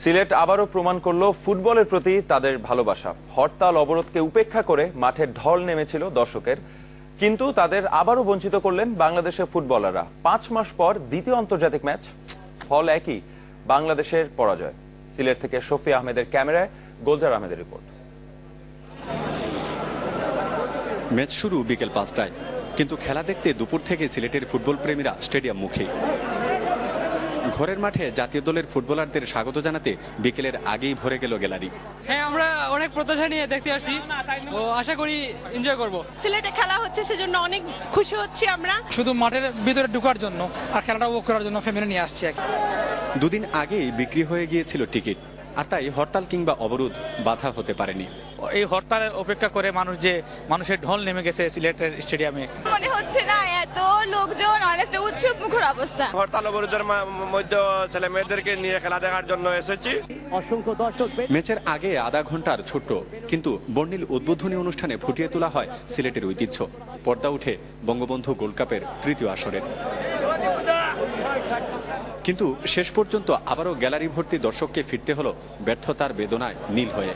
সিলেট আবারও প্রমাণ করল ফুটবলের প্রতি তাদের ভালোবাসা। হরতাল অবরোধকে উপেক্ষা করে মাঠে ঢল নেমেছিল দর্শকের। কিন্তু তাদের আবারও বঞ্চিত করলেন বাংলাদেশের ফুটবলাররা। পাঁচ মাস পর দ্বিতীয় আন্তর্জাতিক ম্যাচ। ফল একই, বাংলাদেশের পরাজয়। সিলেট থেকে শফি আহমেদের ক্যামেরায় গোলজার আহমেদের রিপোর্ট। ম্যাচ শুরু বিকেল পাঁচটায়। কিন্তু খেলা দেখতে দুপুর থেকে সিলেটের ফুটবল প্রেমীরা স্টেডিয়াম মুখী ঘরের মাঠে জাতীয় দলের ফুটবলারদের স্বাগত জানাতে বিকেলের আগেই ভরে গেল গ্যালারি। হ্যাঁ আমরা অনেক প্রত্যাশা নিয়ে দেখতে আসছি। ও আশা করি এনজয় করব। সিলেটে খেলা হচ্ছে সেজন্য অনেক খুশি হচ্ছি আমরা। শুধু মাঠের ভিতরে ঢোকার জন্য আর খেলাটা উপভোগ করার জন্য ফ্যামিলি নিয়ে আসছি। দুদিন আগেই বিক্রি হয়ে গিয়েছিল টিকিট আর তাই হরতাল কিংবা অবরোধ বাধা হতে পারেনি। এই হরতালের অপেক্ষা করে মানুষ যে মানুষের ঢল নেমে গেছে সিলেটের স্টেডিয়ামে। মনে হচ্ছে না এত লোকজন উৎসব মুখর অবস্থা। হরতাল অবরোধের মধ্যে ছেলে মেয়েদেরকে নিয়ে খেলা দেখার জন্য এসেছি। ম্যাচের আগে আধা ঘণ্টার ছোট্ট কিন্তু বর্ণিল উদ্বোধনী অনুষ্ঠানে ফুটিয়ে তোলা হয় সিলেটের ঐতিহ্য। পর্দা উঠে বঙ্গবন্ধু গোল্ড কাপের তৃতীয় আসরের। কিন্তু শেষ পর্যন্ত আবারও গ্যালারি ভর্তি দর্শককে ফিরতে হলো ব্যর্থতার বেদনায় নীল হয়ে।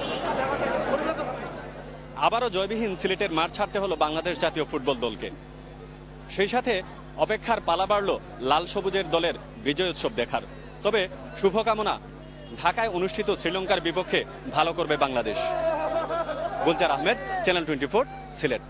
আবারও জয়বিহীন সিলেটের মাঠ ছাড়তে হলো বাংলাদেশ জাতীয় ফুটবল দলকে। সেই সাথে অপেক্ষার পালা বাড়ল লাল সবুজের দলের বিজয় উৎসব দেখার। তবে শুভকামনা, ঢাকায় অনুষ্ঠিত শ্রীলঙ্কার বিপক্ষে ভালো করবে Bangladesh. Gulzar Ahmed, channel twenty four, Sylhet.